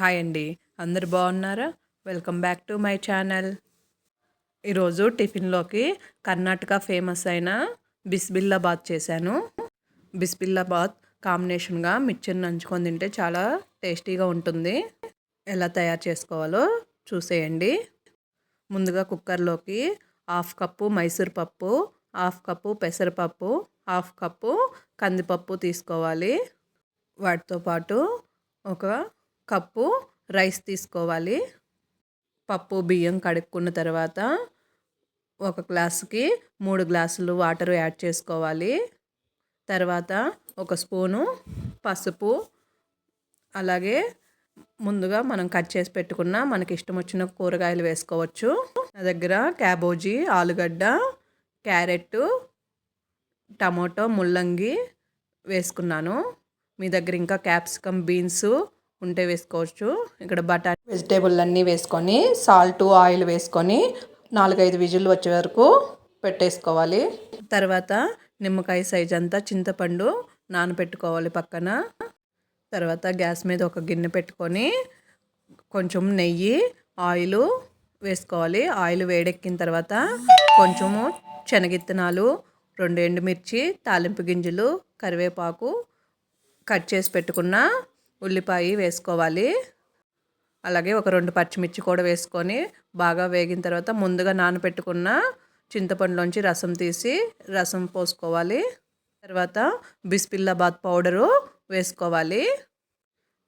Hi అండి. అందరు బాగున్నారా? Welcome back to my channel. ఈరోజు టిఫిన్లోకి కర్ణాటక ఫేమస్ అయిన బిస్బిల్లాబాద్ చేశాను. బిస్బిల్లాబాద్ కాంబినేషన్గా మిర్చిని నంచుకొని తింటే చాలా టేస్టీగా ఉంటుంది. ఎలా తయారు చేసుకోవాలో చూసేయండి. ముందుగా కుక్కర్లోకి హాఫ్ కప్పు మైసూర్ పప్పు హాఫ్ కప్పు పెసరపప్పు హాఫ్ కప్పు కందిపప్పు తీసుకోవాలి. వాటితో పాటు ఒక కప్పు రైస్ తీసుకోవాలి. పప్పు బియ్యం కడుక్కున్న తర్వాత ఒక గ్లాసుకి మూడు గ్లాసులు వాటర్ యాడ్ చేసుకోవాలి. తర్వాత ఒక స్పూను పసుపు అలాగే ముందుగా మనం కట్ చేసి పెట్టుకున్న మనకి ఇష్టం వచ్చిన కూరగాయలు వేసుకోవచ్చు. నా దగ్గర క్యాబోజీ ఆలుగడ్డ క్యారెట్ టమోటో ముల్లంగి వేసుకున్నాను. మీ దగ్గర ఇంకా క్యాప్సికమ్ బీన్స్ ఉంటే వేసుకోవచ్చు. ఇక్కడ బటానీ వెజిటేబుల్ అన్నీ వేసుకొని సాల్ట్ ఆయిల్ వేసుకొని నాలుగైదు విజిల్ వచ్చే వరకు పెట్టేసుకోవాలి. తర్వాత నిమ్మకాయ సైజ్ అంతా చింతపండు నానబెట్టుకోవాలి పక్కన. తర్వాత గ్యాస్ మీద ఒక గిన్నె పెట్టుకొని కొంచెం నెయ్యి ఆయిల్ వేసుకోవాలి. ఆయిల్ వేడెక్కిన తర్వాత కొంచెము శనగిత్తనాలు రెండు ఎండుమిర్చి తాలింపు గింజలు కరివేపాకు కట్ చేసి పెట్టుకున్న ఉల్లిపాయ వేసుకోవాలి. అలాగే ఒక రెండు పచ్చిమిర్చి కూడా వేసుకొని బాగా వేగిన తర్వాత ముందుగా నానబెట్టుకున్న చింతపండులోంచి రసం తీసి రసం పోసుకోవాలి. తర్వాత బిస్పిల్లాబాద్ పౌడరు వేసుకోవాలి.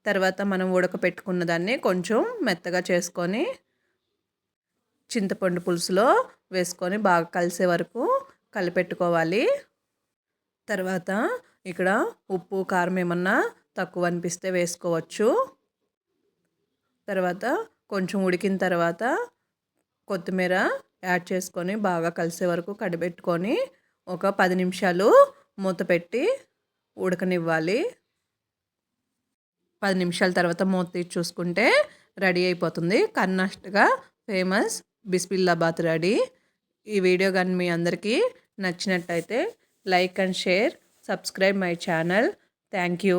తర్వాత మనం ఉడకపెట్టుకున్న దాన్ని కొంచెం మెత్తగా చేసుకొని చింతపండు పులుసులో వేసుకొని బాగా కలిసే వరకు కలిపెట్టుకోవాలి. తర్వాత ఇక్కడ ఉప్పు కారం ఏమన్నా తక్కువ అనిపిస్తే వేసుకోవచ్చు. తర్వాత కొంచెం ఉడికిన తర్వాత కొత్తిమీర యాడ్ చేసుకొని బాగా కలిసే వరకు కడిపెట్టుకొని ఒక పది నిమిషాలు మూత పెట్టి ఉడకనివ్వాలి. పది నిమిషాల తర్వాత మూత తీసి చూసుకుంటే రెడీ అయిపోతుంది. Karnataka famous bisibelebath ready. ఈ వీడియో కానీ మీ అందరికీ నచ్చినట్టయితే like and share subscribe my channel. Thank you.